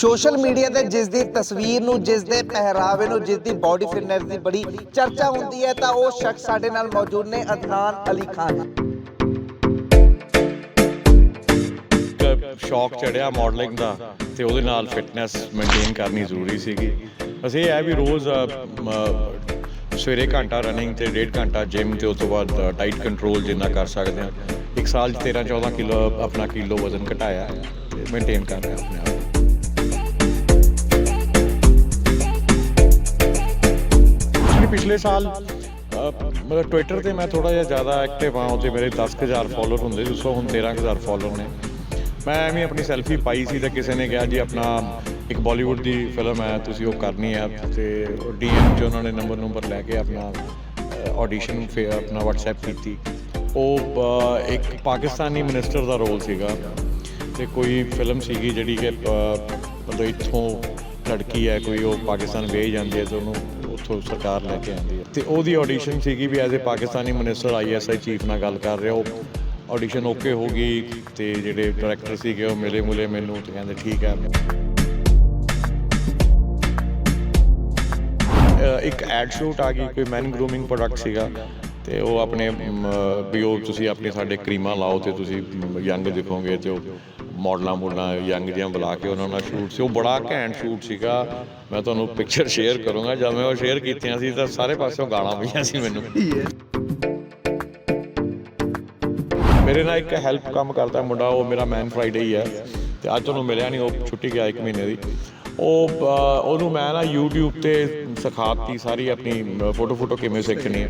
Social media ਤੇ ਜਿਸ ਦੀ ਤਸਵੀਰ ਨੂੰ ਜਿਸ ਦੇ ਪਹਿਰਾਵੇ ਨੂੰ ਜਿਸ ਦੀ ਬਾਡੀ ਫਿਟਨੈਸ ਦੀ ਬੜੀ ਚਰਚਾ ਹੁੰਦੀ ਹੈ, ਤਾਂ ਉਹ ਸ਼ਖਸ ਸਾਡੇ ਨਾਲ ਮੌਜੂਦ ਨੇ, ਅਦਨਾਨ ਅਲੀ ਖਾਨ। ਸ਼ੌਕ ਚੜਿਆ ਮਾਡਲਿੰਗ ਦਾ, ਤੇ ਉਹਦੇ ਨਾਲ ਫਿਟਨੈਸ ਮੇਨਟੇਨ ਕਰਨੀ ਜ਼ਰੂਰੀ ਸੀਗੀ। ਅਸੀਂ ਇਹ ਹੈ ਵੀ ਰੋਜ਼ ਸਵੇਰੇ ਘੰਟਾ ਰਨਿੰਗ ਤੇ ਡੇਢ ਘੰਟਾ ਜਿਮ ਤੇ ਉਸ ਤੋਂ ਬਾਅਦ ਡਾਈਟ ਕੰਟਰੋਲ ਜਿੰਨਾ ਕਰ ਸਕਦੇ ਹਾਂ। ਇੱਕ ਸਾਲ 'ਚ 13 14 ਕਿਲੋ ਆਪਣਾ ਕਿਲੋ ਵਜ਼ਨ ਘਟਾਇਆ ਹੈ ਮੇਨਟੇਨ ਕਰ ਰਿਹਾ ਆਪਣੇ ਆਪ। ਪਿਛਲੇ ਸਾਲ ਮਤਲਬ ਟਵਿੱਟਰ ਤੇ ਮੈਂ ਥੋੜਾ ਜਿਹਾ ਜ਼ਿਆਦਾ ਐਕਟਿਵ ਹਾਂ ਉੱਤੇ ਮੇਰੇ 10000 ਫਾਲੋਅਰ ਹੁੰਦੇ ਸੀ, ਉਸ ਤੋਂ ਹੁਣ 13000 ਫਾਲੋਅਰ ਨੇ। ਮੈਂ ਐਵੇਂ ਆਪਣੀ ਸੈਲਫੀ ਪਾਈ ਸੀ ਤਾਂ ਕਿਸੇ ਨੇ ਕਿਹਾ, ਜੀ, ਆਪਣਾ ਇੱਕ ਬਾਲੀਵੁੱਡ ਦੀ ਫਿਲਮ ਹੈ, ਤੁਸੀਂ ਉਹ ਕਰਨੀ ਹੈ। ਤੇ ਡੀਐਮ 'ਚ ਉਹਨਾਂ ਨੇ ਨੰਬਰ ਨੰਬਰ ਲੈ ਕੇ ਆਪਣਾ ਆਡੀਸ਼ਨ ਆਪਣਾ WhatsApp ਕੀਤੀ। ਉਹ ਇੱਕ ਪਾਕਿਸਤਾਨੀ ਮਿਨਿਸਟਰ ਦਾ ਰੋਲ ਸੀਗਾ ਤੇ ਕੋਈ ਫਿਲਮ ਸੀਗੀ ਜਿਹੜੀ ਕਿ ਮਤਲਬ ਇੱਥੋਂ ਲੜਕੀ ਹੈ, ਕੋਈ ਉਹ ਪਾਕਿਸਤਾਨ ਵੇਹੀ ਜਾਂਦੀ ਹੈ ਤੇ ਉਹਨੂੰ ਉੱਥੋਂ ਸਰਕਾਰ ਲੈ ਕੇ ਆਉਂਦੀ ਹੈ। ਤੇ ਉਹਦੀ ਆਡੀਸ਼ਨ ਸੀਗੀ ਵੀ as a Pakistani minister ISI chief ਨਾਲ ਗੱਲ ਕਰ ਰਿਹਾ ਉਹ। ਆਡੀਸ਼ਨ ਓਕੇ ਹੋ ਗਈ ਤੇ ਜਿਹੜੇ ਡਾਇਰੈਕਟਰ ਸੀਗੇ ਉਹ ਮਿਲੇ ਮੁਲੇ ਮੈਨੂੰ ਤੇ ਕਹਿੰਦੇ ਠੀਕ ਹੈ। ਇੱਕ ਐਡ ਸ਼ੂਟ ਆ ਗਈ, ਕੋਈ ਮੈਨ ਗਰੂਮਿੰਗ ਪ੍ਰੋਡਕਟ ਸੀਗਾ। ਤੇ ਉਹ ਆਪਣੇ ਵੀ ਉਹ ਤੁਸੀਂ ਆਪਣੇ ਸਾਡੇ ਕਰੀਮਾਂ ਲਾਓ ਤੇ ਤੁਸੀਂ ਯੰਗ ਦਿਖੋਗੇ ਤੇ ਉਹ ਮਾਡਲਾਂ ਮੋਡਲਾਂ ਯੰਗ ਜਿਹੀਆਂ ਬੁਲਾ ਕੇ ਉਹਨਾਂ ਨਾਲ ਸ਼ੂਟ ਸੀ। ਉਹ ਬੜਾ ਘੈਂਟ ਸ਼ੂਟ ਸੀਗਾ। ਮੈਂ ਤੁਹਾਨੂੰ ਪਿਕਚਰ ਸ਼ੇਅਰ ਕਰੂੰਗਾ। ਜਦ ਮੈਂ ਉਹ ਸ਼ੇਅਰ ਕੀਤੀਆਂ ਸੀ ਤਾਂ ਸਾਰੇ ਪਾਸਿਓਂ ਗਾਲਾਂ ਪਈਆਂ ਸੀ ਮੈਨੂੰ। ਮੇਰੇ ਨਾਲ ਇੱਕ ਹੈਲਪ ਕੰਮ ਕਰਦਾ ਮੁੰਡਾ, ਉਹ ਮੇਰਾ ਮੈਨ ਫਰਾਈਡੇ ਹੀ ਹੈ। ਤੇ ਅੱਜ ਉਹਨੂੰ ਮਿਲਿਆ ਨਹੀਂ ਉਹ ਛੁੱਟੀ ਗਿਆ ਇੱਕ ਮਹੀਨੇ ਦੀ। ਉਹ ਉਹਨੂੰ ਮੈਂ ਨਾ YouTube ਤੇ ਸਿਖਾਤੀ ਸਾਰੀ ਆਪਣੀ ਫੋਟੋ ਫੋਟੋ ਕਿਵੇਂ ਸਿੱਖਣੀ ਹੈ।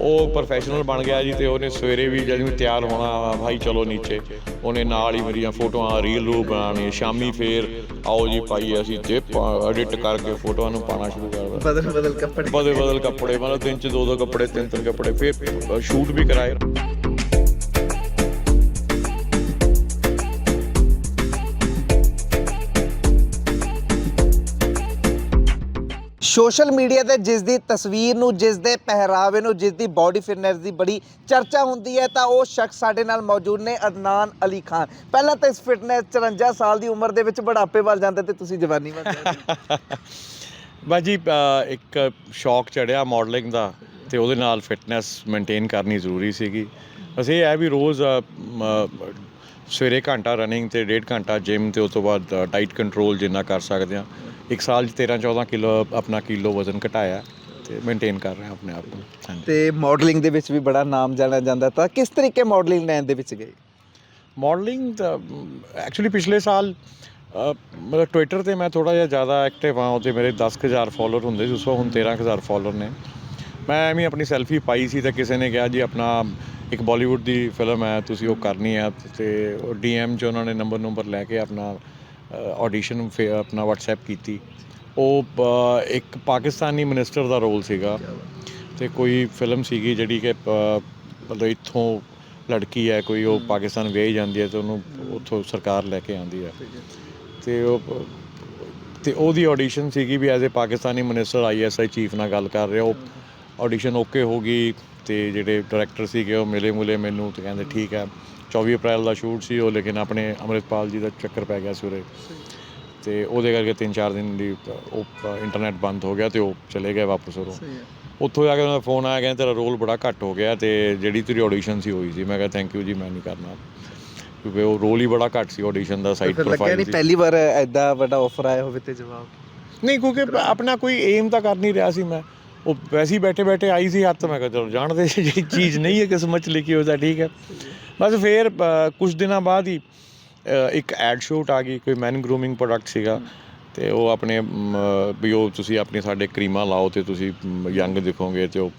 ਉਹ ਪ੍ਰੋਫੈਸ਼ਨਲ ਬਣ ਗਿਆ ਜੀ ਤੇ ਉਹਨੇ ਸਵੇਰੇ ਵੀ ਜਦੋਂ ਵੀ ਤਿਆਰ ਹੋਣਾ ਭਾਈ ਚਲੋ ਨੀਚੇ। ਉਹਨੇ ਨਾਲ ਹੀ ਮੇਰੀਆਂ ਫੋਟੋਆਂ ਰੀਲ ਰੂਪ ਬਣਾਉਣੀ ਸ਼ਾਮੀ ਫੇਰ ਆਓ ਜੀ ਭਾਈ ਅਸੀਂ ਜੇ ਐਡਿਟ ਕਰਕੇ ਫੋਟੋਆਂ ਨੂੰ ਪਾਣਾ ਸ਼ੁਰੂ ਕਰਦਾ ਬਦਲ ਬਦਲ ਕੱਪੜੇ। ਬਦਲ ਬਦਲ ਕੱਪੜੇ ਮਤਲਬ ਦਿਨ ਚ ਦੋ ਦੋ ਕੱਪੜੇ ਤਿੰਨ ਤਿੰਨ ਕੱਪੜੇ ਫਿਰ ਸ਼ੂਟ ਵੀ ਕਰਾਏ। ਸੋਸ਼ਲ ਮੀਡੀਆ ਤੇ ਜਿਸ ਦੀ ਤਸਵੀਰ ਨੂੰ, ਜਿਸ ਦੇ ਪਹਿਰਾਵੇ ਨੂੰ, ਜਿਸ ਦੀ ਬਾਡੀ ਫਿਟਨੈਸ ਦੀ ਬੜੀ ਚਰਚਾ ਹੁੰਦੀ ਹੈ, ਤਾਂ ਉਹ ਸ਼ਖਸ ਸਾਡੇ ਨਾਲ ਮੌਜੂਦ ਨੇ ਅਦਨਾਨ ਅਲੀ ਖਾਨ। ਪਹਿਲਾਂ ਤਾਂ ਇਸ ਫਿਟਨੈਸ 54 ਸਾਲ ਦੀ ਉਮਰ ਦੇ ਵਿੱਚ ਬੁਢਾਪੇ ਵੱਲ ਜਾਂਦੇ ਤੇ ਤੁਸੀਂ ਜਵਾਨੀ ਵੱਲ ਜਾਂਦੇ। ਬਾਜੀ ਇੱਕ ਸ਼ੌਕ ਚੜਿਆ ਮਾਡਲਿੰਗ ਦਾ ਤੇ ਉਹਦੇ ਨਾਲ ਫਿਟਨੈਸ ਮੇਨਟੇਨ ਕਰਨੀ ਜ਼ਰੂਰੀ ਸੀਗੀ। ਬਸ ਇਹ ਹੈ ਵੀ ਰੋਜ਼ ਸਵੇਰੇ ਘੰਟਾ ਰਨਿੰਗ ਤੇ ਡੇਢ ਘੰਟਾ ਜਿਮ ਤੇ ਉਸ ਤੋਂ ਬਾਅਦ ਡਾਈਟ ਕੰਟਰੋਲ ਜਿੰਨਾ ਕਰ ਸਕਦੇ ਹਾਂ। ਇੱਕ ਸਾਲ 'ਚ 13 14 ਕਿਲੋ ਆਪਣਾ ਕਿਲੋ ਵਜ਼ਨ ਘਟਾਇਆ ਤੇ ਮੇਨਟੇਨ ਕਰ ਰਿਹਾ ਆਪਣੇ ਆਪ ਨੂੰ। ਹਾਂਜੀ। ਤੇ ਮਾਡਲਿੰਗ ਦੇ ਵਿੱਚ ਵੀ ਬੜਾ ਨਾਮ ਜਾਣਿਆ ਜਾਂਦਾ ਤਾਂ ਕਿਸ ਤਰੀਕੇ ਮਾਡਲਿੰਗ ਲਾਈਨ ਦੇ ਵਿੱਚ ਗਏ? ਮਾਡਲਿੰਗ ਐਕਚੁਅਲੀ ਪਿਛਲੇ ਸਾਲ ਅ, ਮਤਲਬ ਟਵਿੱਟਰ ਤੇ ਮੈਂ ਥੋੜਾ ਜਿਹਾ ਜ਼ਿਆਦਾ ਐਕਟਿਵ ਹਾਂ ਉੱਤੇ ਮੇਰੇ 10000 ਫਾਲੋਅਰ ਹੁੰਦੇ ਸੀ ਉਸ ਤੋਂ ਹੁਣ 13000 ਫਾਲੋਅਰ ਨੇ। ਮੈਂ ਐਵੇਂ ਆਪਣੀ ਸੈਲਫੀ ਪਾਈ ਸੀ ਤਾਂ ਕਿਸੇ ਨੇ ਕਿਹਾ ਜੀ ਆਪਣਾ ਇੱਕ ਬਾਲੀਵੁੱਡ ਦੀ ਫਿਲਮ ਹੈ ਤੁਸੀਂ ਉਹ ਕਰਨੀ ਹੈ। ਤੇ ਉਹ ਡੀਐਮ 'ਚ ਉਹਨਾਂ ਨੇ ਨੰਬਰ ਨੰਬਰ ਲੈ ਕੇ ਆਪਣਾ ਆਡੀਸ਼ਨ ਆਪਣਾ WhatsApp ਕੀਤੀ। ਉਹ ਇੱਕ ਪਾਕਿਸਤਾਨੀ ਮਿਨਿਸਟਰ ਦਾ ਰੋਲ ਸੀਗਾ ਤੇ ਕੋਈ ਫਿਲਮ ਸੀਗੀ ਜਿਹੜੀ ਕਿ ਮਤਲਬ ਇੱਥੋਂ ਲੜਕੀ ਹੈ, ਕੋਈ ਉਹ ਪਾਕਿਸਤਾਨ ਵਿਆਹੀ ਜਾਂਦੀ ਹੈ ਤੇ ਉਹਨੂੰ ਉੱਥੋਂ ਸਰਕਾਰ ਲੈ ਕੇ ਆਉਂਦੀ ਹੈ। ਤੇ ਉਹ, ਤੇ ਉਹਦੀ ਆਡੀਸ਼ਨ ਸੀਗੀ ਵੀ as a Pakistani minister ISI chief ਨਾਲ ਗੱਲ ਕਰ ਰਿਹਾ। ਉਹ ਆਡੀਸ਼ਨ ਓਕੇ ਹੋ ਗਈ। ਤੇ ਜਿਹੜੇ ਡਾਇਰੈਕਟਰ ਸੀਗੇ ਉਹ ਮਿਲੇ ਮੁਲੇ ਮੈਨੂੰ ਤੇ ਕਹਿੰਦੇ ਠੀਕ ਹੈ 24 ਅਪ੍ਰੈਲ ਦਾ ਸ਼ੂਟ ਸੀ ਉਹ ਲੇਕਿਨ ਆਪਣੇ ਅੰਮ੍ਰਿਤਪਾਲ ਜੀ ਦਾ ਚੱਕਰ ਪੈ ਗਿਆ ਸੀ ਉਰੇ। ਤੇ ਉਹਦੇ ਕਰਕੇ 3-4 ਦਿਨ ਦੀ ਉਹ ਇੰਟਰਨੈਟ ਬੰਦ ਹੋ ਗਿਆ ਤੇ ਉਹ ਚਲੇ ਗਏ ਵਾਪਸ ਉਰੋਂ। ਉੱਥੋਂ ਜਾ ਕੇ ਉਹਨਾਂ ਦਾ ਫੋਨ ਆਇਆ ਕਹਿੰਦੇ ਤੇਰਾ ਰੋਲ ਬੜਾ ਘੱਟ ਹੋ ਗਿਆ ਤੇ ਜਿਹੜੀ ਤੇਰੀ ਆਡੀਸ਼ਨ ਸੀ ਹੋਈ ਸੀ। ਮੈਂ ਕਿਹਾ ਥੈਂਕ ਯੂ ਜੀ ਮੈਂ ਨਹੀਂ ਕਰਨਾ। ਕਿਉਂਕਿ ਉਹ ਰੋਲ ਹੀ ਬੜਾ ਘੱਟ ਸੀ ਆਡੀਸ਼ਨ ਦਾ ਸਾਈਡ ਫਿਰ ਲੱਗਿਆ ਪ੍ਰੋਫਾਈਲ ਨਹੀਂ ਪਹਿਲੀ ਵਾਰ ਐਡਾ ਵੱਡਾ ਆਫਰ ਆਇਆ ਹੋਵੇ ਤੇ ਜਵਾਬ? ਨਹੀਂ ਕਿਉਂਕਿ ਆਪਣਾ ਕੋਈ ਏਮ ਤਾਂ ਕਰ ਨਹੀਂ ਰਿਹਾ ਸੀ ਮੈਂ। ਉਹ ਵੈਸੇ ਹੀ ਬੈਠੇ ਬੈਠੇ ਆਈ ਸੀ ਹੱਥ ਮੈਂ ਕਿਹਾ ਚਲੋ ਜਾਣਦੇ ਜਿਹੜੀ ਚੀਜ਼ ਨਹੀਂ ਹੈ ਕਿਸਮਤ ਚ ਲਿਖੀ ਹੋ ਤਾਂ ਠੀਕ ਹੈ। ਬਸ ਫਿਰ ਕੁਝ ਦਿਨਾਂ ਬਾਅਦ ਹੀ ਇੱਕ ਐਡ ਸ਼ੂਟ ਆ ਗਈ ਕੋਈ ਮੈਨ ਗਰੂਮਿੰਗ ਪ੍ਰੋਡਕਟ ਸੀਗਾ। ਤੇ ਉਹ ਆਪਣੇ ਵੀ ਉਹ ਤੁਸੀਂ ਆਪਣੇ ਸਾਡੇ ਕਰੀਮਾਂ ਲਾਓ ਤੇ ਤੁਸੀਂ ਯੰਗ ਦਿਖੋਗੇ ਤੇ ਉਹ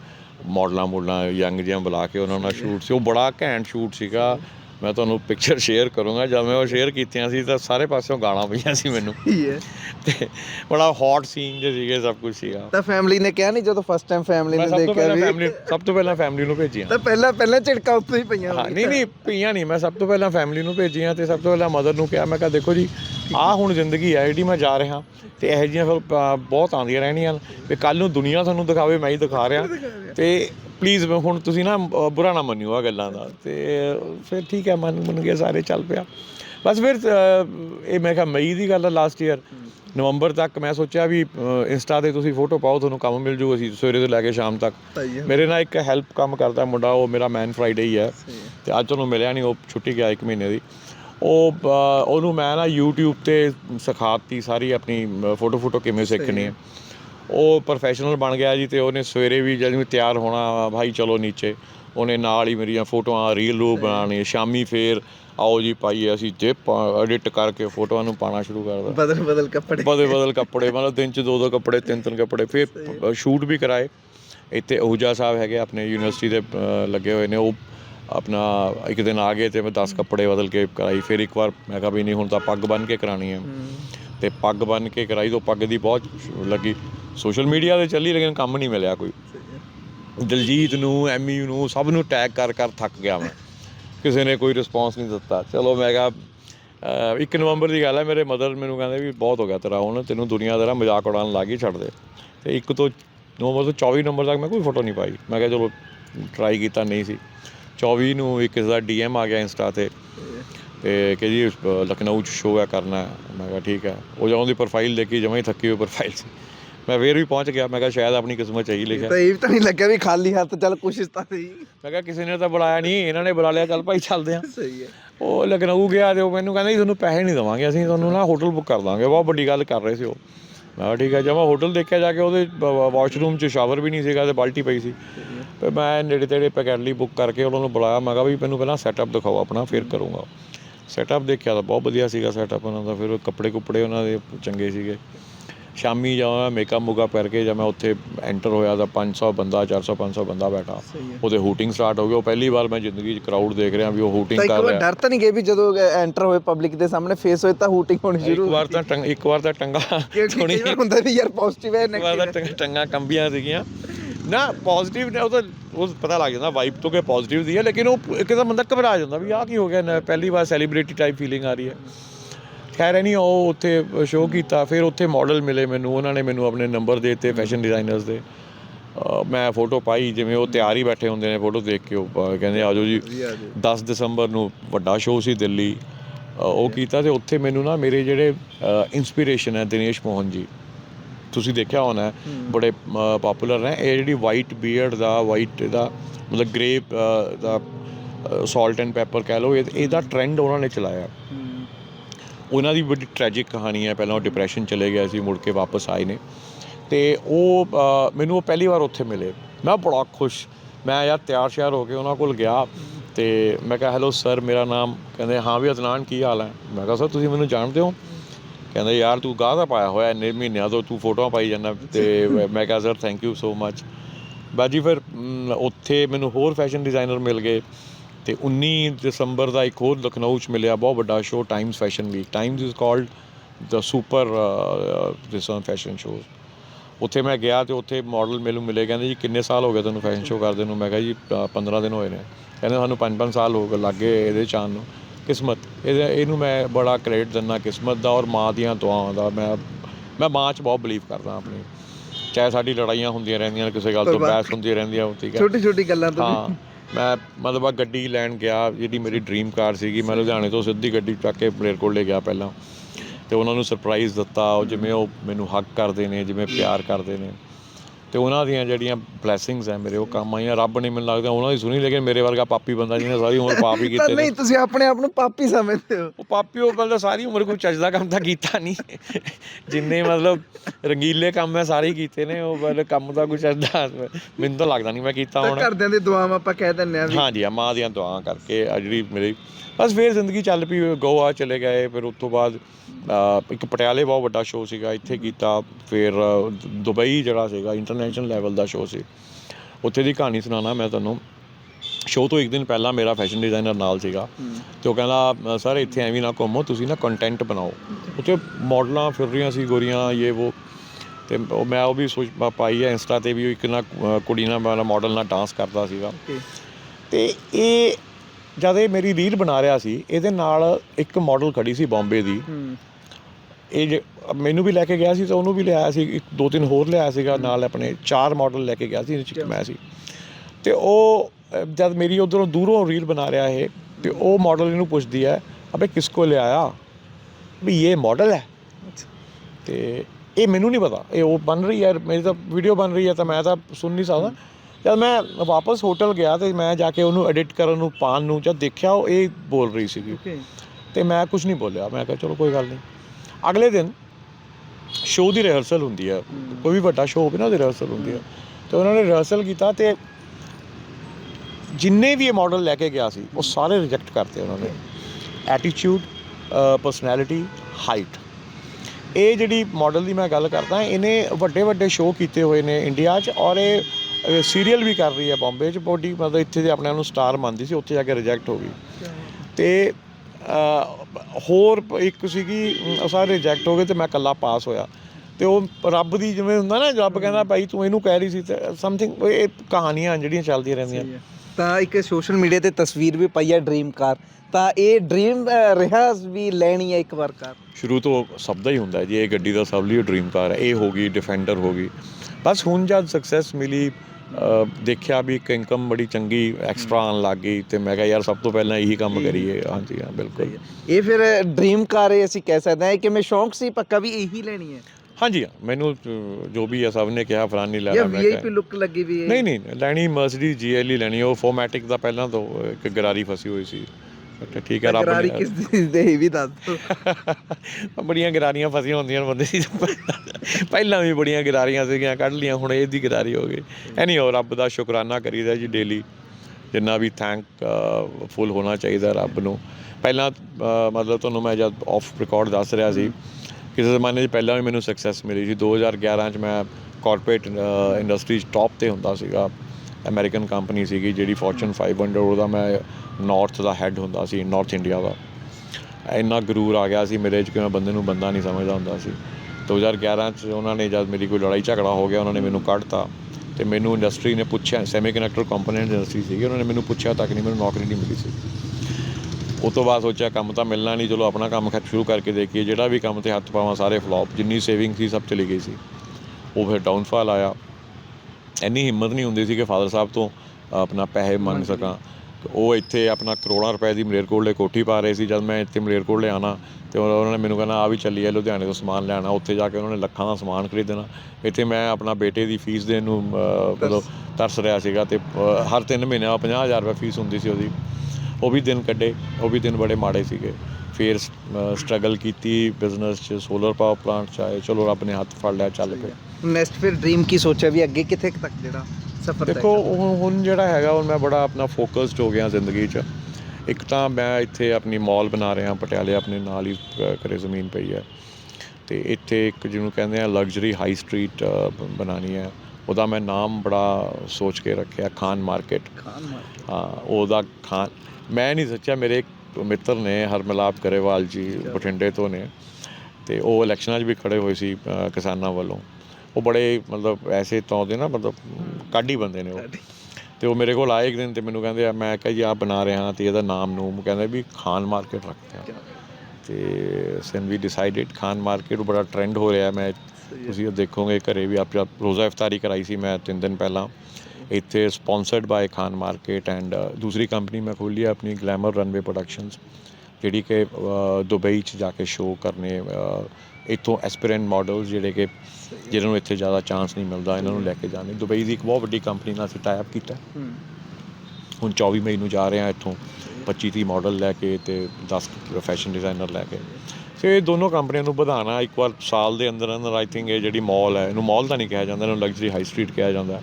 ਮਾਡਲਾਂ ਮੋਡਲਾਂ ਯੰਗ ਜਿਹੀਆਂ ਬੁਲਾ ਕੇ ਉਹਨਾਂ ਨਾਲ ਸ਼ੂਟ ਸੀ। ਉਹ ਬੜਾ ਘੈਂਟ ਸ਼ੂਟ ਸੀਗਾ। ਮੈਂ ਤੁਹਾਨੂੰ ਪਿਕਚਰ ਸ਼ੇਅਰ ਕਰੂੰਗਾ ਜਦ ਮੈਂ ਉਹ ਸ਼ੇਅਰ ਕੀਤੀਆਂ ਸੀ ਤਾਂ ਸਾਰੇ ਪਾਸਿਓਂ ਗਾਲਾਂ ਪਈਆਂ ਸੀ ਮੈਨੂੰ। ਤੇ ਬੜਾ ਹੌਟ ਸੀਨ ਜੇ ਸੀਗੇ ਸਭ ਕੁਝ ਸੀਗਾ। ਤਾਂ ਫੈਮਿਲੀ ਨੇ ਕਿਹਾ ਨਹੀਂ ਜਦੋਂ ਫਸਟ ਟਾਈਮ ਫੈਮਿਲੀ ਨੇ ਦੇਖਿਆ ਵੀ ਸਭ ਤੋਂ ਪਹਿਲਾਂ ਫੈਮਿਲੀ ਨੂੰ ਭੇਜੀਆਂ। ਤਾਂ ਪਹਿਲਾਂ ਪਹਿਲਾਂ ਝਿੜਕਾਂ ਉੱਤੇ ਹੀ ਪਈਆਂ ਹਾਂ ਨਹੀਂ ਨਹੀਂ ਪਈਆਂ ਨਹੀਂ ਮੈਂ ਸਭ ਤੋਂ ਪਹਿਲਾਂ ਫੈਮਿਲੀ ਨੂੰ ਭੇਜੀਆਂ ਤੇ ਸਭ ਤੋਂ ਪਹਿਲਾਂ ਮਦਰ ਨੂੰ ਕਿਹਾ ਮੈਂ ਕਿਹਾ ਦੇਖੋ ਜੀ ਆਹ ਹੁਣ ਜ਼ਿੰਦਗੀ ਹੈ ਜਿਹੜੀ ਮੈਂ ਜਾ ਰਿਹਾ ਤੇ ਇਹੋ ਅ, ਬਹੁਤ ਆਉਂਦੀਆਂ ਰਹਿਣੀਆਂ ਤੇ ਕੱਲ ਨੂੰ ਦੁਨੀਆ ਤੁਹਾਨੂੰ ਦਿਖਾਵੇ ਮੈਂ ਹੀ ਦਿਖਾ ਰਿਹਾ। ਤੇ ਪਲੀਜ਼ ਹੁਣ ਤੁਸੀਂ ਨਾ ਅ, ਬੁਰਾ ਨਾ ਮੰਨਿਓ ਆ ਗੱਲਾਂ ਦਾ। ਤੇ ਫਿਰ ਠੀਕ ਹੈ ਮੰਨ ਮੰਨ ਗਿਆ ਸਾਰੇ ਚੱਲ ਪਿਆ। ਬਸ ਫਿਰ ਅ, ਇਹ ਮੈਂ ਕਿਹਾ ਮਈ ਦੀ ਗੱਲ ਆ ਲਾਸਟ ਈਅਰ ਨਵੰਬਰ ਤੱਕ ਮੈਂ ਸੋਚਿਆ ਵੀ ਇੰਸਟਾ ਤੇ ਤੁਸੀਂ ਫੋਟੋ ਪਾਓ ਤੁਹਾਨੂੰ ਕੰਮ ਮਿਲ ਜੂਗਾ ਅਸੀਂ ਸਵੇਰੇ ਤੋਂ ਲੈ ਕੇ ਸ਼ਾਮ ਤੱਕ। ਸਹੀ ਹੈ। ਮੇਰੇ ਨਾਲ ਇੱਕ ਹੈਲਪ ਕੰਮ ਕਰਦਾ ਮੁੰਡਾ ਉਹ ਮੇਰਾ ਮੈਨ ਫਰਾਈਡੇ ਹੀ ਹੈ। ਤੇ ਅੱਜ ਉਹਨੂੰ ਮਿਲਿਆ ਨਹੀਂ ਉਹ ਛੁੱਟੀ ਗਿਆ ਇੱਕ ਮਹੀਨੇ ਦੀ। ਉਹ ਅ, ਉਹਨੂੰ ਮੈਂ ਨਾ YouTube ਤੇ ਸਿਖਾਤੀ ਸਾਰੀ ਆਪਣੀ ਫੋਟੋ ਫੋਟੋ ਕਿਵੇਂ ਸਿੱਖਣੀ ਹੈ। ਉਹ ਪ੍ਰੋਫੈਸ਼ਨਲ ਬਣ ਗਿਆ ਜੀ ਤੇ ਉਹਨੇ ਸਵੇਰੇ ਵੀ ਜਦ ਤਿਆਰ ਹੋਣਾ ਭਾਈ ਚਲੋ ਨੀਚੇ। ਉਹਨੇ ਨਾਲ ਹੀ ਮੇਰੀਆਂ ਫੋਟੋਆਂ ਰੀਲ ਰੂਪ ਬਣਾਉਣੀ ਸ਼ਾਮੀ ਫੇਰ ਆਓ ਜੀ ਭਾਈ ਅਸੀਂ ਜੇ ਐਡਿਟ ਕਰਕੇ ਫੋਟੋਆਂ ਨੂੰ ਪਾਣਾ ਸ਼ੁਰੂ ਕਰਦਾ ਬਦਲ ਬਦਲ ਕੱਪੜੇ। ਬਦਲ ਬਦਲ ਕੱਪੜੇ ਮਤਲਬ ਦਿਨ ਚ ਦੋ ਦੋ ਕੱਪੜੇ ਤਿੰਨ ਤਿੰਨ ਕੱਪੜੇ ਫਿਰ ਸ਼ੂਟ ਵੀ ਕਰਾਏ। ਇੱਥੇ ਅਹੂਜਾ ਸਾਹਿਬ ਹੈਗੇ ਆਪਣੇ ਯੂਨੀਵਰਸਿਟੀ ਦੇ ਲੱਗੇ ਹੋਏ ਨੇ। ਉਹ ਆਪਣਾ ਇੱਕ ਦਿਨ ਆ ਗਏ ਤੇ ਮੈਂ 10 ਕੱਪੜੇ ਬਦਲ ਕੇ ਕਰਾਈ। ਫਿਰ ਇੱਕ ਵਾਰ ਮੈਂ ਕਿਹਾ ਵੀ ਨਹੀਂ ਹੁਣ ਤਾਂ ਪੱਗ ਬੰਨ ਕੇ ਕਰਾਣੀ ਹੈ। ਤੇ ਪੱਗ ਬੰਨ ਕੇ ਕਰਾਈ ਤੋਂ ਪੱਗ ਦੀ ਬਹੁਤ ਲੱਗੀ। ਸੋਸ਼ਲ ਮੀਡੀਆ ਤੇ ਚੱਲੀ ਲੇਕਿਨ ਕੰਮ ਨਹੀਂ ਮਿਲਿਆ ਕੋਈ। ਦਲਜੀਤ ਨੂੰ ਐਮੀ ਨੂੰ ਸਭ ਨੂੰ ਟੈਗ ਕਰ ਕਰ ਥੱਕ ਗਿਆ ਮੈਂ। ਕਿਸੇ ਨੇ ਕੋਈ ਰਿਸਪੌਂਸ ਨਹੀਂ ਦਿੱਤਾ। ਚਲੋ ਮੈਂ ਕਿਹਾ ਅਹ, ਇੱਕ ਨਵੰਬਰ ਦੀ ਗੱਲ ਹੈ ਮੇਰੇ ਮਦਰ ਮੈਨੂੰ ਕਹਿੰਦੇ ਵੀ ਬਹੁਤ ਹੋ ਗਿਆ ਤੇਰਾ ਹੁਣ ਤੈਨੂੰ ਦੁਨੀਆ ਦਾ ਮਜ਼ਾਕ ਉਡਾਉਣ ਲੱਗ ਹੀ ਛੱਡ ਦੇ। ਤੇ ਇੱਕ ਤੋਂ ਨਵੰਬਰ ਤੋਂ 24 ਨੰਬਰ ਤੱਕ ਮੈਂ ਕੋਈ ਫੋਟੋ ਨਹੀਂ ਪਾਈ। ਮੈਂ ਕਿਹਾ ਚਲੋ ਟਰਾਈ ਕੀਤਾ ਨਹੀਂ ਸੀ। 24 ਨੂੰ ਇੱਕ ਦਾ ਡੀਐਮ ਆ ਗਿਆ ਇੰਸਟਾ ਤੇ। ਤੇ ਕਿ ਜੀ ਲਖਨਊ ਚ ਸ਼ੋਅ ਹੈ ਕਰਨਾ। ਮੈਂ ਕਿਹਾ ਠੀਕ ਹੈ। ਉਹ ਜਦੋਂ ਦੀ ਪ੍ਰੋਫਾਈਲ ਦੇਖੀ ਜਮਾਂ ਹੀ ਥੱਕੀ ਹੋਈ ਪ੍ਰੋਫਾਈਲ ਸੀ। ਮੈਂ ਫੇਰ ਵੀ ਪਹੁੰਚ ਗਿਆ ਮੈਂ ਕਿਹਾ ਸ਼ਾਇਦ ਆਪਣੀ ਕਿਸਮਤ ਚ ਹੀ ਲਿਖਿਆ। ਤਾਂ ਇਹ ਵੀ ਤਾਂ ਨਹੀਂ ਲੱਗਿਆ ਵੀ ਖਾਲੀ ਹੱਥ ਚੱਲ ਕੋਸ਼ਿਸ਼ ਤਾਂ ਸਹੀ ਮੈਂ ਕਿਹਾ ਕਿਸੇ ਨੇ ਤਾਂ ਬੁਲਾਇਆ ਨਹੀਂ ਇਹਨਾਂ ਨੇ ਬੁਲਾ ਲਿਆ ਚੱਲ ਭਾਈ ਚੱਲਦੇ ਆਂ ਸਹੀ ਹੈ। ਉਹ ਲਖਨਊ ਗਿਆ ਤੇ ਉਹ ਮੈਨੂੰ ਕਹਿੰਦਾ ਜੀ ਤੁਹਾਨੂੰ ਪੈਸੇ ਨਹੀਂ ਦੇਵਾਂਗੇ ਅਸੀਂ ਤੁਹਾਨੂੰ ਨਾ ਹੋਟਲ ਬੁੱਕ ਕਰ ਦਾਂਗੇ। ਬਹੁਤ ਵੱਡੀ ਗੱਲ ਕਰ ਰਹੇ ਸੀ ਉਹ। ਮੈਂ ਕਿਹਾ ਠੀਕ ਹੈ ਜਦ ਮੈਂ ਹੋਟਲ ਦੇਖਿਆ ਜਾ ਕੇ ਉਹਦੇ ਵਾਸ਼ਰੂਮ 'ਚ ਸ਼ਾਵਰ ਵੀ ਨਹੀਂ ਸੀਗਾ ਤੇ ਬਾਲਟੀ ਪਈ ਸੀ। ਤੇ ਮੈਂ ਨੇੜੇ ਤੇੜੇ ਪੈਕੈਟਲੀ ਬੁੱਕ ਕਰਕੇ ਉਹਨਾਂ ਨੂੰ ਬੁਲਾਇਆ ਮੈਂ ਕਿਹਾ ਵੀ ਮੈਨੂੰ ਪਹਿਲਾਂ ਸੈਟਅਪ ਦਿਖਾਓ ਆਪਣਾ ਫਿਰ ਕਰੂੰਗਾ। ਸੈਟਅਪ ਦੇਖਿਆ ਤਾਂ ਬਹੁਤ ਵਧੀਆ ਸੀਗਾ ਸੈਟਅਪ ਉਹਨਾਂ ਦਾ ਫਿਰ ਕੱਪੜੇ ਕੁੱਪੜੇ ਉਹਨਾਂ ਦੇ ਚੰਗੇ ਸੀਗੇ। ਸ਼ਾਮੀ ਜਦੋਂ ਮੇਕਅਪ ਮੁਕਅਪ ਕਰਕੇ ਜਦ ਮੈਂ ਉੱਥੇ ਐਂਟਰ ਹੋਇਆ ਤਾਂ 500 ਬੰਦਾ 400 500 ਬੰਦਾ ਬੈਠਾ। ਉਹਦੇ ਹੂਟਿੰਗ ਸਟਾਰਟ ਹੋ ਗਈ। ਉਹ ਪਹਿਲੀ ਵਾਰ ਮੈਂ ਜ਼ਿੰਦਗੀ 'ਚ ਕਰਾਊਡ ਦੇਖ ਰਿਹਾ ਵੀ ਉਹ ਹੂਟਿੰਗ ਇੱਕ ਕਰ ਵਾਰ ਰਿਹਾ। ਡਰ ਤਾਂ ਨਹੀਂ ਗਏ ਵੀ ਜਦੋਂ ਐਂਟਰ ਹੋਏ ਪਬਲਿਕ ਦੇ ਸਾਹਮਣੇ ਫੇਸ ਹੋਏ ਤਾਂ ਹੂਟਿੰਗ ਹੋਣੀ ਇੱਕ ਸ਼ੁਰੂ ਵਾਰ ਤਾਂ ਟੰਗ ਇੱਕ ਵਾਰ ਤਾਂ ਟੰਗਾ ਵਾਰ ਹੁੰਦਾ ਵੀ ਯਾਰ ਪੋਜ਼ਿਟਿਵ ਹੈ ਇੱਕ ਵਾਰ ਤਾਂ ਨੈਗੇਟਿਵ ਟੰਗ- ਕੰਬੀਆਂ ਸੀਗੀਆਂ। ਨਾ ਪੋਜ਼ਿਟਿਵ ਨੇ ਉਹ ਤਾਂ ਉਹ ਪਤਾ ਲੱਗ ਜਾਂਦਾ ਵਾਈਬ ਤੋਂ ਕਿ ਪੋਜ਼ਿਟਿਵ ਦੀ ਹੈ ਲੇਕਿਨ ਉਹ ਇੱਕ ਤਾਂ ਬੰਦਾ ਘਬਰਾ ਜਾਂਦਾ ਵੀ ਆਹ ਕੀ ਹੋ ਗਿਆ ਪਹਿਲੀ ਵਾਰ ਸੈਲੀਬ੍ਰਿਟੀ ਟਾਈਪ ਫੀਲਿੰਗ ਆ ਰਹੀ ਹੈ। ਖੈਰ ਨਹੀਂ ਉਹ ਉੱਥੇ ਸ਼ੋਅ ਕੀਤਾ ਫਿਰ ਉੱਥੇ ਮਾਡਲ ਮਿਲੇ ਮੈਨੂੰ ਉਹਨਾਂ ਨੇ ਮੈਨੂੰ ਆਪਣੇ ਨੰਬਰ ਦੇ ਦਿੱਤੇ ਫੈਸ਼ਨ ਡਿਜ਼ਾਈਨਰਸ ਦੇ। ਮੈਂ ਫੋਟੋ ਪਾਈ ਜਿਵੇਂ ਉਹ ਤਿਆਰ ਹੀ ਬੈਠੇ ਹੁੰਦੇ ਨੇ ਫੋਟੋ ਦੇਖ ਕੇ ਉਹ ਕਹਿੰਦੇ ਆਜੋ ਜੀ 10 ਦਸੰਬਰ ਨੂੰ ਵੱਡਾ ਸ਼ੋਅ ਸੀ ਦਿੱਲੀ। ਉਹ ਕੀਤਾ ਤੇ ਉੱਥੇ ਮੈਨੂੰ ਨਾ ਮੇਰੇ ਜਿਹੜੇ ਇਨਸਪੀਰੇਸ਼ਨ ਹੈ ਦਿਨੇਸ਼ ਮੋਹਨ ਜੀ। ਤੁਸੀਂ ਦੇਖਿਆ ਹੋਣਾ ਬੜੇ ਪਪੂਲਰ ਨੇ। ਇਹ ਜਿਹੜੀ ਵਾਈਟ ਬੀਅਰਡ ਦਾ ਵਾਈਟ ਦਾ ਮਤਲਬ ਗ੍ਰੇ ਦਾ ਸਾਲਟ ਐਂਡ ਪੈਪਰ ਕਹਿ ਲਓ ਇਹ- ਇਹਦਾ ਟ੍ਰੈਂਡ ਉਹਨਾਂ ਨੇ ਚਲਾਇਆ। ਉਹਨਾਂ ਦੀ ਬੜੀ ਟ੍ਰੈਜਿਕ ਕਹਾਣੀ ਹੈ। ਪਹਿਲਾਂ ਉਹ ਡਿਪਰੈਸ਼ਨ ਚਲੇ ਗਏ ਸੀ ਮੁੜ ਕੇ ਵਾਪਸ ਆਏ ਨੇ। ਤੇ ਉਹ ਮੈਨੂੰ ਉਹ ਪਹਿਲੀ ਵਾਰ ਉੱਥੇ ਮਿਲੇ। ਮੈਂ ਬੜਾ ਖੁਸ਼। ਮੈਂ ਯਾਰ ਤਿਆਰ ਸ਼ਿਆਰ ਹੋ ਕੇ ਉਹਨਾਂ ਕੋਲ ਗਿਆ ਤੇ ਮੈਂ ਕਿਹਾ ਹੈਲੋ ਸਰ ਮੇਰਾ ਨਾਮ ਕਹਿੰਦੇ ਹਾਂ ਵੀ ਅਦਨਾਨ ਕੀ ਹਾਲ ਹੈ ਮੈਂ ਕਿਹਾ ਸਰ ਤੁਸੀਂ ਮੈਨੂੰ ਜਾਣਦੇ ਹੋ ਕਹਿੰਦੇ ਯਾਰ ਤੂੰ ਗਾਹ ਦਾ ਪਾਇਆ ਹੋਇਆ ਇੰਨੇ ਮਹੀਨਿਆਂ ਤੋਂ ਤੂੰ ਫੋਟੋਆਂ ਪਾਈ ਜਾਂਦਾ। ਤੇ ਮੈਂ ਕਿਹਾ sir thank you so much ਬਾਜੀ ਫਿਰ ਉੱਥੇ ਮੈਨੂੰ ਹੋਰ ਫੈਸ਼ਨ ਡਿਜ਼ਾਈਨਰ ਮਿਲ ਗਏ। ਤੇ 19 ਦਸੰਬਰ ਦਾ ਇੱਕ ਹੋਰ ਲਖਨਊ ਚ ਮਿਲਿਆ ਬਹੁਤ ਵੱਡਾ show Times fashion week Times is called the super this on fashion show ਉੱਥੇ ਮੈਂ ਗਿਆ ਤੇ ਉੱਥੇ ਮਾਡਲ ਮੈਨੂੰ ਮਿਲੇ ਕਹਿੰਦੇ ਜੀ ਕਿੰਨੇ ਸਾਲ ਹੋ ਗਏ ਤੁਹਾਨੂੰ ਫੈਸ਼ਨ ਸ਼ੋਅ ਕਰਦੇ ਨੂੰ? ਮੈਂ ਕਿਹਾ ਜੀ ਅ, 15 ਦਿਨ ਹੋਏ ਨੇ। ਕਹਿੰਦੇ ਸਾਨੂੰ 5-5 ਸਾਲ ਹੋ ਗਏ ਲੱਗੇ ਇਹਦੇ ਚਾਨ ਨੂੰ। ਕਿਸਮਤ। ਇਹਦੇ ਇਹਨੂੰ ਮੈਂ ਬੜਾ ਕ੍ਰੈਡਿਟ ਦਿੰਦਾ ਕਿਸਮਤ ਦਾ ਔਰ ਮਾਂ ਦੀਆਂ ਦੁਆਵਾਂ ਦਾ। ਮੈਂ ਮੈਂ ਮਾਂ 'ਚ ਬਹੁਤ ਬਲੀਵ ਕਰਦਾ ਆਪਣੀ। ਚਾਹੇ ਸਾਡੀ ਲੜਾਈਆਂ ਹੁੰਦੀਆਂ ਰਹਿੰਦੀਆਂ ਨੇ ਕਿਸੇ ਗੱਲ ਤੋਂ ਬਹਿਸ ਹੁੰਦੀ ਰਹਿੰਦੀ ਆ ਠੀਕ ਹੈ। ਛੋਟੀ ਛੋਟੀ ਗੱਲਾਂ ਤੋਂ ਹਾਂ। ਮੈਂ ਮਤਲਬ ਆ ਗੱਡੀ ਲੈਣ ਗਿਆ, ਜਿਹੜੀ ਮੇਰੀ ਡ੍ਰੀਮ ਕਾਰ ਸੀਗੀ, ਮੈਂ ਲੁਧਿਆਣੇ ਤੋਂ ਸਿੱਧੀ ਗੱਡੀ ਚੱਕ ਕੇ ਮਲੇਰਕੋਟਲੇ ਗਿਆ ਪਹਿਲਾਂ। ਤੇ ਉਹਨਾਂ ਨੂੰ ਸਰਪ੍ਰਾਈਜ਼ ਦਿੱਤਾ, ਉਹ ਜਿਵੇਂ ਉਹ ਮੈਨੂੰ ਹੱਕ ਕਰਦੇ ਨੇ, ਜਿਵੇਂ ਪਿਆਰ ਕਰਦੇ ਨੇ। ਤੇ ਉਹਨਾਂ ਦੀਆਂ ਜਿਹੜੀਆਂ ਬਲੇਸਿੰਗਸ ਹੈ ਮੇਰੇ ਉਹ ਕੰਮ ਆਈਆਂ ਰੱਬ ਨੇ ਮੈਨੂੰ ਲੱਗਦਾ ਉਹਨਾਂ ਦੀ ਸੁਣੀ ਲੇਕਿਨ ਮੇਰੇ ਵਰਗਾ ਪਾਪੀ ਬੰਦਾ ਜਿਹਨੇ ਸਾਰੀ ਉਮਰ ਪਾਪ ਹੀ ਕੀਤੇ ਨਹੀਂ ਤੁਸੀਂ ਆਪਣੇ ਆਪ ਨੂੰ ਪਾਪੀ ਸਮਝਦੇ ਹੋ। ਉਹ ਪਾਪੀ ਉਹ ਬੰਦਾ ਸਾਰੀ ਉਮਰ ਕੋਈ ਚੱਜ ਦਾ ਕੰਮ ਤਾਂ ਕੀਤਾ ਨਹੀਂ। ਜਿੰਨੇ ਮਤਲਬ ਰੰਗੀਲੇ ਕੰਮ ਮੈਂ ਸਾਰੇ ਕੀਤੇ ਨੇ ਉਹ ਮਤਲਬ ਕੰਮ ਦਾ ਕੋਈ ਚੱਜ ਦਾ ਮੈਨੂੰ ਤਾਂ ਲੱਗਦਾ ਨਹੀਂ ਮੈਂ ਕੀਤਾ ਹੁਣ। ਘਰਦਿਆਂ ਦੀ ਦੁਆਵਾਂ ਆਪਾਂ ਕਹਿ ਦਿੰਨੇ ਆ ਵੀ ਹਾਂਜੀ ਆ ਮਾਂ ਦੀਆਂ ਦੁਆਵਾਂ ਕਰਕੇ ਆ ਜਿਹੜੀ ਮੇਰੀ ਬਸ ਫੇਰ ਜ਼ਿੰਦਗੀ ਚੱਲ ਪਈ ਗੋਆ ਚਲੇ ਗਏ ਫਿਰ ਉਸ ਤੋਂ ਬਾਅਦ ਇੱਕ ਪਟਿਆਲੇ ਬਹੁਤ ਵੱਡਾ ਸ਼ੋਅ ਸੀਗਾ ਇੱਥੇ ਕੀਤਾ ਫਿਰ ਦੁਬਈ ਜਿਹੜਾ ਸੀਗਾ ਇੰਟਰਨੈਸ਼ਨਲ ਲੈਵਲ ਦਾ ਸ਼ੋਅ ਸੀ। ਉੱਥੇ ਦੀ ਕਹਾਣੀ ਸੁਣਾਉਣਾ ਮੈਂ ਤੁਹਾਨੂੰ। ਸ਼ੋਅ ਤੋਂ ਇੱਕ ਦਿਨ ਪਹਿਲਾਂ ਮੇਰਾ ਫੈਸ਼ਨ ਡਿਜ਼ਾਈਨਰ ਨਾਲ ਸੀਗਾ ਤੇ ਉਹ ਕਹਿੰਦਾ ਸਰ ਇੱਥੇ ਐਵੇਂ ਨਾ ਘੁੰਮੋ ਤੁਸੀਂ ਨਾ ਕੰਟੈਂਟ ਬਣਾਓ। ਉੱਥੇ ਮਾਡਲਾਂ ਫਿਰ ਰਹੀਆਂ ਸੀ ਗੋਰੀਆਂ ਇਹ ਉਹ ਤੇ ਉਹ ਮੈਂ ਉਹ ਵੀ ਸੋਚ ਪਾਈ ਹੈ ਇੰਸਟਾ ਤੇ ਵੀ ਇੱਕ ਨਾ ਕੁੜੀ ਨਾਲ ਮਾਡਲ ਨਾਲ ਡਾਂਸ ਕਰਦਾ ਸੀਗਾ. ਤੇ ਇਹ ਜਦ ਇਹ ਮੇਰੀ ਰੀਲ ਬਣਾ ਰਿਹਾ ਸੀ ਇਹਦੇ ਨਾਲ ਇੱਕ ਮਾਡਲ ਖੜੀ ਸੀ ਬੰਬੇ ਦੀ। ਇਹ ਮੈਨੂੰ ਵੀ ਲੈ ਕੇ ਗਿਆ ਸੀ ਤਾਂ ਉਹਨੂੰ ਵੀ ਲਿਆਇਆ ਸੀ ਇੱਕ ਦੋ ਤਿੰਨ ਹੋਰ ਲਿਆਇਆ ਸੀਗਾ ਨਾਲ ਆਪਣੇ ਚਾਰ ਮਾਡਲ ਲੈ ਕੇ ਗਿਆ ਸੀ ਇਹਦੇ 'ਚ ਮੈਂ ਸੀ। ਤੇ ਉਹ ਜਦ ਮੇਰੀ ਉਧਰੋਂ ਦੂਰੋਂ ਰੀਲ ਬਣਾ ਰਿਹਾ ਇਹ ਤੇ ਉਹ ਮਾਡਲ ਇਹਨੂੰ ਪੁੱਛਦੀ ਹੈ ਅਬੇ ਕਿਸ ਕੋ ਲੈ ਆਇਆ ਵੀ ਇਹ ਮਾਡਲ ਹੈ। ਤੇ ਇਹ ਮੈਨੂੰ ਨਹੀਂ ਪਤਾ। ਇਹ ਉਹ ਬਣ ਰਹੀ ਹੈ ਮੇਰੀ ਤਾਂ ਵੀਡੀਓ ਬਣ ਰਹੀ ਹੈ ਤਾਂ ਮੈਂ ਤਾਂ ਸੁਣ ਨਹੀਂ ਸਕਦਾ। ਜਦ ਮੈਂ ਵਾਪਸ ਹੋਟਲ ਗਿਆ ਤੇ ਮੈਂ ਜਾ ਕੇ ਉਹਨੂੰ ਐਡਿਟ ਕਰਨ ਨੂੰ ਪਾਣ ਨੂੰ ਜਦ ਦੇਖਿਆ ਉਹ ਇਹ ਬੋਲ ਰਹੀ ਸੀਗੀ। ਤੇ ਮੈਂ ਕੁਝ ਨਹੀਂ ਬੋਲਿਆ। ਮੈਂ ਕਿਹਾ ਚਲੋ ਕੋਈ ਗੱਲ ਨਹੀਂ। ਅਗਲੇ ਦਿਨ ਸ਼ੋਅ ਦੀ ਰਿਹਰਸਲ ਹੁੰਦੀ ਹੈ। ਕੋਈ ਵੀ ਵੱਡਾ ਸ਼ੋਅ ਹੋਵੇ ਨਾ ਉਹਦੀ ਰਿਹਰਸਲ ਹੁੰਦੀ ਹੈ ਤੇ ਉਹਨਾਂ ਨੇ ਰਿਹਰਸਲ ਕੀਤਾ ਤੇ ਜਿੰਨੇ ਵੀ ਇਹ ਮਾਡਲ ਲੈ ਕੇ ਗਿਆ ਸੀ ਉਹ ਸਾਰੇ ਰਿਜੈਕਟ ਕਰਤੇ ਉਹਨਾਂ ਨੇ। ਐਟੀਟਿਊਡ ਪਰਸਨੈਲਿਟੀ ਹਾਈਟ ਇਹ ਜਿਹੜੀ ਮਾਡਲ ਦੀ ਮੈਂ ਗੱਲ ਕਰਦਾ ਇਹਨੇ ਵੱਡੇ ਵੱਡੇ ਸ਼ੋਅ ਕੀਤੇ ਹੋਏ ਨੇ ਇੰਡੀਆ 'ਚ ਔਰ ਇਹ ਸੀਰੀਅਲ ਵੀ ਕਰ ਰਹੀ ਹੈ ਬੰਬੇ 'ਚ ਬੋਡੀ ਮਤਲਬ ਇੱਥੇ ਦੇ ਆਪਣੇ ਆਪ ਨੂੰ ਸਟਾਰ ਮੰਨਦੀ ਸੀ ਉੱਥੇ ਜਾ ਕੇ ਰਿਜੈਕਟ ਹੋ ਗਈ। ਤੇ ਅ, ਹੋਰ ਇੱਕ ਸੀਗੀ ਸਾਰੇ ਰਿਜੈਕਟ ਹੋ ਗਏ ਤੇ ਮੈਂ ਇਕੱਲਾ ਪਾਸ ਹੋਇਆ। ਤੇ ਉਹ ਰੱਬ ਦੀ ਜਿਵੇਂ ਹੁੰਦਾ ਨਾ ਰੱਬ ਕਹਿੰਦਾ ਭਾਈ ਤੂੰ ਇਹਨੂੰ ਕਹਿ ਰਹੀ ਸੀ ਤੇ ਸਮਥਿੰਗ ਇਹ ਕਹਾਣੀਆਂ ਜਿਹੜੀਆਂ ਚੱਲਦੀਆਂ ਰਹਿੰਦੀਆਂ। ਤਾਂ ਇੱਕ ਸੋਸ਼ਲ ਮੀਡੀਆ ਤੇ ਤਸਵੀਰ ਵੀ ਪਈ ਹੈ ਡ੍ਰੀਮ ਕਾਰ ਤਾਂ ਇਹ ਡ੍ਰੀਮ ਰਿਹਾ ਵੀ ਲੈਣੀ ਹੈ ਇੱਕ ਵਾਰ ਕਾਰ। ਸ਼ੁਰੂ ਤੋਂ ਸਭ ਦਾ ਹੀ ਹੁੰਦਾ ਜੀ ਇਹ ਗੱਡੀ ਦਾ ਸਭ ਲਈ ਡ੍ਰੀਮ ਕਾਰ ਹੈ ਇਹ ਹੋ ਗਈ ਡਿਫੈਂਡਰ ਹੋ ਗਈ। ਬਸ ਹੁਣ ਜਦ ਸਕਸੈਸ ਮਿਲੀ ਦੇਖਿਆ ਵੀ ਇੱਕ ਇਨਕਮ ਬੜੀ ਚੰਗੀ ਐਕਸਟਰਾ ਆਉਣ ਲੱਗ ਗਈ ਤੇ ਮੈਂ ਕਿਹਾ ਯਾਰ ਸਭ ਤੋਂ ਪਹਿਲਾਂ ਇਹੀ ਕੰਮ ਕਰੀਏ। ਹਾਂਜੀ ਹਾਂ ਬਿਲਕੁਲ। ਇਹ ਫਿਰ ਡ੍ਰੀਮ ਕਾਰ ਹੈ ਅਸੀਂ ਕਹਿ ਸਕਦੇ ਹਾਂ ਕਿ ਮੈਂ ਸ਼ੌਂਕ ਸੀ ਪੱਕਾ ਵੀ ਇਹੀ ਲੈਣੀ ਹੈ? ਹਾਂਜੀ ਮੈਨੂੰ ਜੋ ਵੀ ਹੈ ਸਭ ਨੇ ਕਿਹਾ ਫਲਾਨੀ ਲੈ ਲਾ ਮੈਂ ਵੀਆਈਪੀ ਲੁੱਕ ਲੱਗੀ ਵੀ ਨਹੀਂ ਨਹੀਂ ਲੈਣੀ ਮਰਸੀਡੀਜ਼ ਜੀਐਲ ਹੀ ਲੈਣੀ ਉਹ ਫੋਰਮੈਟਿਕ ਦਾ ਪਹਿਲਾਂ ਤੋਂ ਇੱਕ ਗਰਾਰੀ ਫਸੀ ਹੋਈ ਸੀ। ਬਟ ਠੀਕ ਹੈ ਰੱਬ ਕਰਾਰੀ ਨੇ ਕਿਸ ਦੀ ਦੇ ਇਹ ਵੀ ਦੱਸ ਦਿਓ। ਬੜੀਆਂ ਗਰਾਰੀਆਂ ਫਸੀਆਂ ਹੁੰਦੀਆਂ ਬੰਦੇ ਦੀ। ਪਹਿਲਾਂ ਵੀ ਬੜੀਆਂ ਗਰਾਰੀਆਂ ਸੀਗੀਆਂ ਕੱਢ ਲੀਆਂ ਹੁਣ ਇਹਦੀ ਗਰਾਰੀ ਹੋ ਗਈ। ਐਨੀ ਹੋ ਰੱਬ ਦਾ ਸ਼ੁਕਰਾਨਾ ਕਰੀਦਾ ਜੀ ਡੇਲੀ ਜਿੰਨਾ ਵੀ ਥੈਂਕ ਫੁੱਲ ਹੋਣਾ ਚਾਹੀਦਾ ਰੱਬ ਨੂੰ। ਪਹਿਲਾਂ ਮਤਲਬ ਤੁਹਾਨੂੰ ਮੈਂ ਜਦ ਆਫ ਰਿਕਾਰਡ ਦੱਸ ਰਿਹਾ ਸੀ ਕਿਸੇ ਜ਼ਮਾਨੇ 'ਚ ਪਹਿਲਾਂ ਵੀ ਮੈਨੂੰ ਸਕਸੈਸ ਮਿਲੀ ਸੀ। 2011 'ਚ ਮੈਂ ਕਾਰਪੋਰੇਟ ਇੰਡਸਟਰੀ ਟੌਪ ਤੇ ਹੁੰਦਾ ਸੀਗਾ। ਅਮਰੀਕਨ ਕੰਪਨੀ ਸੀਗੀ ਜਿਹੜੀ ਫੋਰਚੂਨ 500 ਉਹਦਾ ਮੈਂ ਨਾਰਥ ਦਾ ਹੈੱਡ ਹੁੰਦਾ ਸੀ ਨਾਰਥ ਇੰਡੀਆ ਦਾ। ਇੰਨਾ ਗਰੂਰ ਆ ਗਿਆ ਸੀ ਮੇਰੇ 'ਚ ਕਿ ਮੈਂ ਬੰਦੇ ਨੂੰ ਬੰਦਾ ਨਹੀਂ ਸਮਝਦਾ ਹੁੰਦਾ ਸੀ। 2011 'ਚ ਉਹਨਾਂ ਨੇ ਜਦ ਮੇਰੀ ਕੋਈ ਲੜਾਈ ਝਗੜਾ ਹੋ ਗਿਆ, ਉਹਨਾਂ ਨੇ ਮੈਨੂੰ ਕੱਢਤਾ ਤੇ ਮੈਨੂੰ ਇੰਡਸਟਰੀ ਨੇ ਪੁੱਛਿਆ ਸੈਮੀਕੰਡਕਟਰ ਕੰਪੋਨੈਂਟ ਇੰਡਸਟਰੀ ਸੀਗੀ, ਉਹਨਾਂ ਨੇ ਮੈਨੂੰ ਪੁੱਛਿਆ ਤੱਕ ਨਹੀਂ ਮੈਨੂੰ ਨੌਕਰੀ ਨਹੀਂ ਮਿਲੀ ਸੀ। ਉਸ ਤੋਂ ਬਾਅਦ ਸੋਚਿਆ ਕੰਮ ਤਾਂ ਮਿਲਣਾ ਨਹੀਂ, ਚਲੋ ਆਪਣਾ ਕੰਮ ਖਰ ਸ਼ੁਰੂ ਕਰਕੇ ਦੇਖੀਏ, ਜਿਹੜਾ ਵੀ ਕੰਮ ਤੇ ਹੱਥ ਪਾਵਾਂ ਸਾਰੇ ਫਲॉप ਜਿੰਨੀ ਸੇਵਿੰਗ ਸੀ ਸਭ ਚਲੀ ਗਈ ਸੀ। ਉਹ ਫਿਰ ਡਾਊਨਫਾਲ ਆਇਆ। ਇੰਨੀ ਹਿੰਮਤ ਨਹੀਂ ਹੁੰਦੀ ਸੀ ਕਿ ਫਾਦਰ ਸਾਹਿਬ ਤੋਂ ਆਪਣਾ ਪੈਸੇ ਮੰਗ ਸਕਾਂ। ਉਹ ਇੱਥੇ ਆਪਣਾ ਕਰੋੜਾਂ ਰੁਪਏ ਦੀ ਮਲੇਰਕੋਟਲੇ ਕੋਠੀ ਪਾ ਰਹੇ ਸੀ। ਜਦ ਮੈਂ ਇੱਥੇ ਮਲੇਰਕੋਟਲੇ ਆਣਾ ਤੇ ਉਹ- ਉਹਨਾਂ ਨੇ ਮੈਨੂੰ ਕਹਿਣਾ ਆ ਵੀ ਚੱਲੀਏ ਲੁਧਿਆਣੇ ਤੋਂ ਸਮਾਨ ਲੈਣਾ ਉੱਥੇ ਜਾ ਕੇ ਉਹਨਾਂ ਨੇ ਲੱਖਾਂ ਦਾ ਸਮਾਨ ਖਰੀਦਣਾ। ਇੱਥੇ ਮੈਂ ਆਪਣਾ ਬੇਟੇ ਦੀ ਫੀਸ ਦੇਣ ਨੂੰ ਮਤਲਬ ਤਰਸ। ਰਿਹਾ ਸੀਗਾ ਤੇ ਹਰ 3 ਮਹੀਨਿਆਂ 50000 ਰੁਪਏ ਫੀਸ ਹੁੰਦੀ ਸੀ ਉਹਦੀ। ਉਹ ਵੀ ਦਿਨ ਕੱਢੇ ਉਹ ਵੀ ਦਿਨ ਬੜੇ ਮਾੜੇ ਸੀਗੇ। ਫਿਰ ਸਟਰਗਲ ਕੀਤੀ ਬਿਜ਼ਨਸ 'ਚ ਸੋਲਰ ਪਾਵਰ ਪਲਾਂਟ 'ਚ ਆਏ ਚਲੋ ਰੱਬ ਨੇ ਹੱਥ ਫੜ ਲਿਆ ਚੱਲ ਪਏ ਨੈਕਸਟ ਫਿਰ ਡ੍ਰੀਮ ਕੀ ਸੋਚਿਆ ਵੀ ਅੱਗੇ ਕਿੱਥੇ ਤੱਕ ਜਿਹੜਾ ਸਫ਼ਰ ਤੈਅ ਦੇਖੋ ਹੁਣ ਹੁਣ ਜਿਹੜਾ ਹੈਗਾ ਹੁਣ ਮੈਂ ਬੜਾ ਆਪਣਾ ਫੋਕਸਡ ਹੋ ਗਿਆ ਜ਼ਿੰਦਗੀ 'ਚ। ਇੱਕ ਤਾਂ ਮੈਂ ਇੱਥੇ ਆਪਣੀ ਮਾਲ ਬਣਾ ਰਿਹਾ ਪਟਿਆਲੇ ਆਪਣੇ ਨਾਲ ਹੀ ਅ, ਘਰੇ ਜ਼ਮੀਨ ਪਈ ਹੈ। ਤੇ ਇੱਥੇ ਇੱਕ ਜਿਹਨੂੰ ਕਹਿੰਦੇ ਆ ਲਗਜ਼ਰੀ ਹਾਈ ਸਟਰੀਟ ਬਣਾਣੀ ਹੈ। ਉਹਦਾ ਮੈਂ ਨਾਮ ਬੜਾ ਸੋਚ ਕੇ ਰੱਖਿਆ ਖਾਨ ਮਾਰਕੀਟ ਖਾਨ ਮਾਰ ਹਾਂ ਉਹਦਾ ਖਾਨ ਮੈਂ ਨਹੀਂ ਸੱਚਿਆ ਮੇਰੇ ਇੱਕ ਮਿੱਤਰ ਨੇ ਹਰਮਿਲਾਪ ਕਰੇਵਾਲ ਜੀ ਬਠਿੰਡੇ ਤੋਂ ਨੇ। ਤੇ ਉਹ ਇਲੈਕਸ਼ਨਾਂ 'ਚ ਵੀ ਖੜੇ ਹੋਏ ਸੀ ਅ, ਕਿਸਾਨਾਂ ਵੱਲੋਂ। ਉਹ ਬੜੇ ਮਤਲਬ ਐਸੇ ਤੋਂ ਦੇ ਨਾ ਮਤਲਬ ਕਾਢੀ ਬੰਦੇ ਨੇ ਉਹ। ਤੇ ਉਹ ਮੇਰੇ ਕੋਲ ਆਏ ਇੱਕ ਦਿਨ ਤੇ ਮੈਨੂੰ ਕਹਿੰਦੇ ਆ ਮੈਂ ਕਿਹਾ ਜੀ ਆਪ ਬਣਾ ਰਿਹਾ ਤੇ ਇਹਦਾ ਨਾਮ ਨੂੰ ਉਹ ਕਹਿੰਦੇ ਵੀ ਖਾਨ ਮਾਰਕੀਟ ਰੱਖਦੇ ਆ ਤੇ ਸੈਨ ਵੀ ਡਿਸਾਈਡਡ ਖਾਨ ਮਾਰਕੀਟ ਬੜਾ ਟ੍ਰੈਂਡ ਹੋ ਰਿਹਾ ਮੈਂ ਤੁਸੀਂ ਉਹ ਦੇਖੋਗੇ ਘਰੇ ਵੀ ਆਪ ਰੋਜ਼ਾ ਇਫਤਾਰੀ ਕਰਾਈ ਸੀ ਮੈਂ ਤਿੰਨ ਦਿਨ ਪਹਿਲਾਂ। ਇੱਥੇ sponsored by Khan Market and ਦੂਸਰੀ ਕੰਪਨੀ ਮੈਂ ਖੋਲ੍ਹੀ ਹੈ ਆਪਣੀ ਗਲੈਮਰ ਰਨਵੇ ਪ੍ਰੋਡਕਸ਼ਨਸ ਜਿਹੜੀ ਕਿ ਦੁਬਈ 'ਚ ਜਾ ਕੇ ਸ਼ੋਅ ਕਰਨੇ ਇੱਥੋਂ ਐਸਪੀਰੈਂਟ ਮਾਡਲਸ ਜਿਹੜੇ ਕਿ ਜਿਹਨਾਂ ਨੂੰ ਇੱਥੇ ਜ਼ਿਆਦਾ ਚਾਂਸ ਨਹੀਂ ਮਿਲਦਾ ਇਹਨਾਂ ਨੂੰ ਲੈ ਕੇ ਜਾਣੇ। ਦੁਬਈ ਦੀ ਇੱਕ ਬਹੁਤ ਵੱਡੀ ਕੰਪਨੀ ਨਾਲ ਅਸੀਂ ਟਾਈ ਅਪ ਕੀਤਾ। ਹੁਣ 24 ਮਈ ਨੂੰ ਜਾ ਰਹੇ ਹਾਂ ਇੱਥੋਂ 25 30 ਮਾਡਲ ਲੈ ਕੇ ਤੇ 10 ਫੈਸ਼ਨ ਡਿਜ਼ਾਈਨਰ ਲੈ ਕੇ। ਤੇ ਇਹ ਦੋਨੋਂ ਕੰਪਨੀਆਂ ਨੂੰ ਵਧਾਉਣਾ ਇੱਕ ਵਾਰ ਸਾਲ ਦੇ ਅੰਦਰ ਅੰਦਰ ਆਈ ਥਿੰਕ ਇਹ ਜਿਹੜੀ ਮਾਲ ਹੈ ਇਹਨੂੰ ਮਾਲ ਤਾਂ ਨਹੀਂ ਕਿਹਾ ਜਾਂਦਾ ਇਹਨੂੰ ਲਗਜ਼ਰੀ ਹਾਈ ਸਟਰੀਟ ਕਿਹਾ ਜਾਂਦਾ।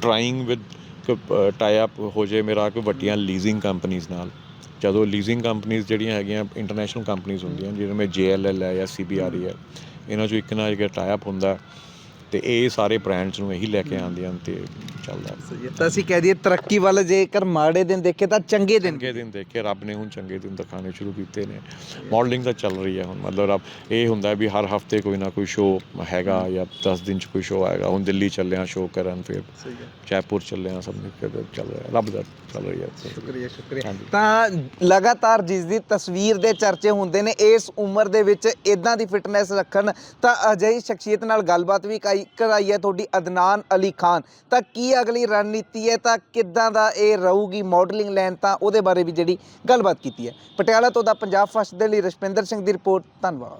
ਟਰਾਈਂਗ ਵਿਦ ਟਾਈ ਅਪ ਹੋ ਜੇ ਮੇਰਾ ਕੋਈ ਵੱਡੀਆਂ ਲੀਜ਼ਿੰਗ ਕੰਪਨੀਆਂ ਨਾਲ। ਜਦੋਂ ਲੀਜ਼ਿੰਗ ਕੰਪਨੀਆਂ ਜਿਹੜੀਆਂ ਹੈਗੀਆਂ ਇੰਟਰਨੈਸ਼ਨਲ ਕੰਪਨੀਆਂ ਹੁੰਦੀਆਂ, ਜਿਵੇਂ ਮੈਂ JLL ਹੈ ਜਾਂ CBRE ਹੈ, ਇਹਨਾਂ ਚੋਂ ਇੱਕ ਨਾ ਜਿਹੜਾ ਟਾਈ ਅਪ ਹੁੰਦਾ ਤੇ ਇਹ ਸਾਰੇ ਬ੍ਰਾਂਡਸ ਨੂੰ ਇਹੀ ਲੈ ਕੇ ਆਉਂਦੀਆਂ ਤੇ ਚੱਲਦਾ। ਤਾਂ ਅਸੀਂ ਕਹਿ ਦਈਏ ਤਰੱਕੀ ਵੱਲ ਜੇਕਰ ਮਾੜੇ ਦਿਨ ਦੇਖੇ ਤਾਂ ਚੰਗੇ ਦਿਨ। ਚੰਗੇ ਦਿਨ ਦੇਖ ਕੇ ਰੱਬ ਨੇ ਹੁਣ ਚੰਗੇ ਦਿਨ ਦਿਖਾਣੇ ਸ਼ੁਰੂ ਕੀਤੇ ਨੇ। ਮਾਡਲਿੰਗ ਤਾਂ ਚੱਲ ਰਹੀ ਹੈ ਹੁਣ ਮਤਲਬ ਰੱਬ ਇਹ ਹੁੰਦਾ ਵੀ ਹਰ ਹਫ਼ਤੇ ਕੋਈ ਨਾ ਕੋਈ ਸ਼ੋਅ ਹੈਗਾ ਜਾਂ 10 ਦਿਨ ਚ ਕੋਈ ਸ਼ੋਅ ਆਏਗਾ ਹੁਣ ਦਿੱਲੀ ਚੱਲੇ ਆ ਸ਼ੋਅ ਕਰਨ ਫਿਰ ਜੈਪੁਰ ਚੱਲੇ ਆ ਸਭ ਨੇ ਚੱਲ ਰਿਹਾ ਰੱਬ ਦਾ ਚੱਲ ਰਹੀ। ਹੈ ਸ਼ੁਕਰੀਆ। ਸ਼ੁਕਰੀਆ। ਤਾਂ ਲਗਾਤਾਰ ਜਿਸ ਦੀ ਤਸਵੀਰ ਦੇ ਚਰਚੇ ਹੁੰਦੇ ਨੇ ਇਸ ਉਮਰ ਦੇ ਵਿੱਚ ਇਦਾਂ ਦੀ ਫਿਟਨੈਸ ਰੱਖਣ ਤਾਂ ਅਜਿਹੀ ਸ਼ਖਸੀਅਤ ਨਾਲ ਗੱਲਬਾਤ ਵੀ ਕਾਈ ਕਰਾਈ ਹੈ ਤੁਹਾਡੀ ਅਦਨਾਨ ਅਲੀ ਖਾਨ। ਤਾਂ ਕੀ ਅਗਲੀ ਰਣਨੀਤੀ ਹੈ? ਤਾਂ ਕਿੱਦਾਂ ਦਾ ਇਹ ਰਹੂਗੀ ਮਾਡਲਿੰਗ ਲਾਈਨ ਤਾਂ ਉਹਦੇ ਬਾਰੇ ਵੀ ਜਿਹੜੀ ਗੱਲਬਾਤ ਕੀਤੀ ਹੈ। ਪਟਿਆਲਾ ਤੋਂ ਦਾ ਪੰਜਾਬ ਫਸਟ ਦੇ ਲਈ ਰਸ਼ਪਿੰਦਰ ਸਿੰਘ ਦੀ ਰਿਪੋਰਟ, ਧੰਨਵਾਦ।